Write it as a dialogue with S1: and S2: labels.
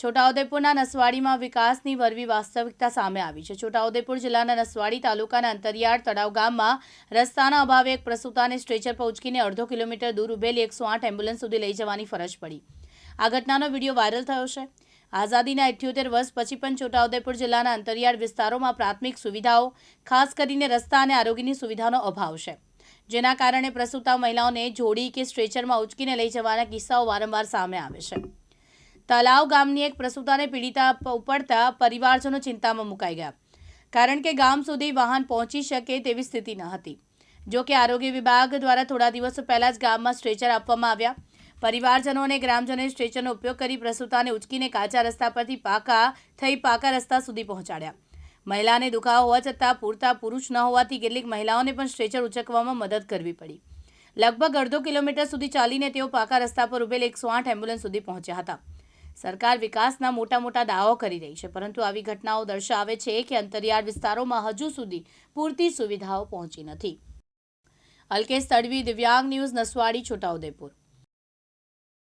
S1: છોટાઉદેપુરના નસવાડીમાં વિકાસની વરવી વાસ્તવિકતા સામે આવી છે. છોટાઉદેપુર જિલ્લાના નસવાડી તાલુકાના અંતરિયાળ તળાવ ગામમાં રસ્તાના અભાવે એક પ્રસૂતાને સ્ટ્રેચર પર ઉચકીને અડધો કિલોમીટર દૂર ઉભેલી એકસો આઠ એમ્બ્યુલન્સ સુધી લઈ જવાની ફરજ પડી. આ ઘટનાનો વીડિયો વાયરલ થયો છે. આઝાદીના અઠ્યોતેર વર્ષ પછી પણ છોટાઉદેપુર જિલ્લાના અંતરિયાળ વિસ્તારોમાં પ્રાથમિક સુવિધાઓ, ખાસ કરીને રસ્તા અને આરોગ્યની સુવિધાનો અભાવ છે. જેના કારણે પ્રસૂતા મહિલાઓને જોડી કે સ્ટ્રેચરમાં ઉચકીને લઈ જવાના કિસ્સાઓ વારંવાર સામે આવે છે. તલાવ ગામની એક પ્રસૂતાને પીડિતા ઉપડતા પરિવારજનો ચિંતામાં મુકાઈ ગયા. કારણ કે ગામ સુધી વાહન પહોંચી શકે તેવી સ્થિતિ ન હતી. જો કે આરોગ્ય વિભાગ દ્વારા થોડા દિવસો પહેલાં જ ગામમાં સ્ટ્રેચર આપવામાં આવ્યા. પરિવારજનો અને ગ્રામજનોએ સ્ટ્રેચરનો ઉપયોગ કરી પ્રસૂતાને ઉચકીને કાચા રસ્તા પરથી પાકા થઈ પાકા રસ્તા સુધી પહોંચાડ્યા. મહિલાને દુખાવો હોવા છતાં પૂરતા પુરુષ ન હોવાથી કેટલીક મહિલાઓને પણ સ્ટ્રેચર ઉચકવામાં મદદ કરવી પડી. લગભગ અડધો કિલોમીટર સુધી ચાલીને તેઓ પાકા રસ્તા પર ઉભેલ એકસો આઠ એમ્બ્યુલન્સ સુધી પહોંચ્યા હતા. સરકાર વિકાસના મોટા મોટા દાવો કરી રહી છે, પરંતુ આવી ઘટનાઓ દર્શાવે છે કે અંતરિયાળ વિસ્તારોમાં હજુ સુધી પૂરતી સુવિધાઓ પહોંચી નથી. અલ્કેશ તડવી, દિવ્યાંગ ન્યૂઝ નસવાડી, છોટાઉદેપુર.